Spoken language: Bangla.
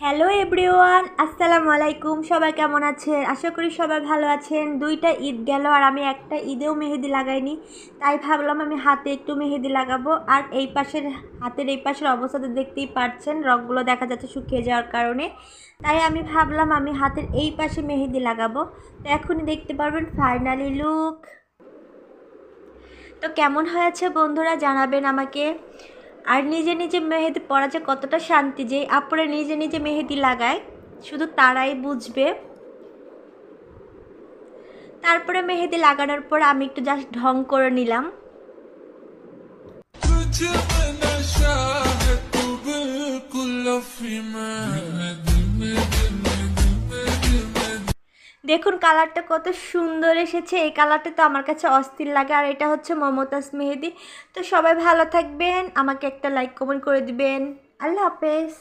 হ্যালো এভরিওয়ান আসসালামু আলাইকুম। সবাই কেমন আছেন? আশা করি সবাই ভালো আছেন। দুইটা ঈদ গেল আর আমি একটা ঈদেও মেহেদি লাগাইনি। তাই ভাবলাম আমি হাতে একটু মেহেদি লাগাবো। আর এই পাশের, হাতের এই পাশের অবস্থা তো দেখতেই পাচ্ছেন রগগুলো দেখা যাচ্ছে শুকিয়ে যাওয়ার কারণে। তাই আমি ভাবলাম আমি হাতের এই পাশে মেহেদি লাগাবো। তো এখনই দেখতে পারবেন ফাইনালি লুক তো কেমন হয়েছে বন্ধুরা জানাবেন আমাকে। আর নিজে নিজে মেহেদি পরা যে কতটা শান্তি যে আপরে নিজে নিজে মেহেদি লাগায়, শুধু তারাই বুঝবে। তারপরে মেহেদি লাগানোর পর আমি একটু জাস্ট ঢং করে নিলাম। দেখুন কালারটা কত সুন্দর এসেছে। এই কালারটা তো আমার কাছে অস্থির লাগে। আর এটা হচ্ছে মমতাজ মেহেদি। তো সবাই ভালো থাকবেন। আমাকে একটা লাইক কমেন্ট করে দিবেন। আল্লাহ হাফেজ।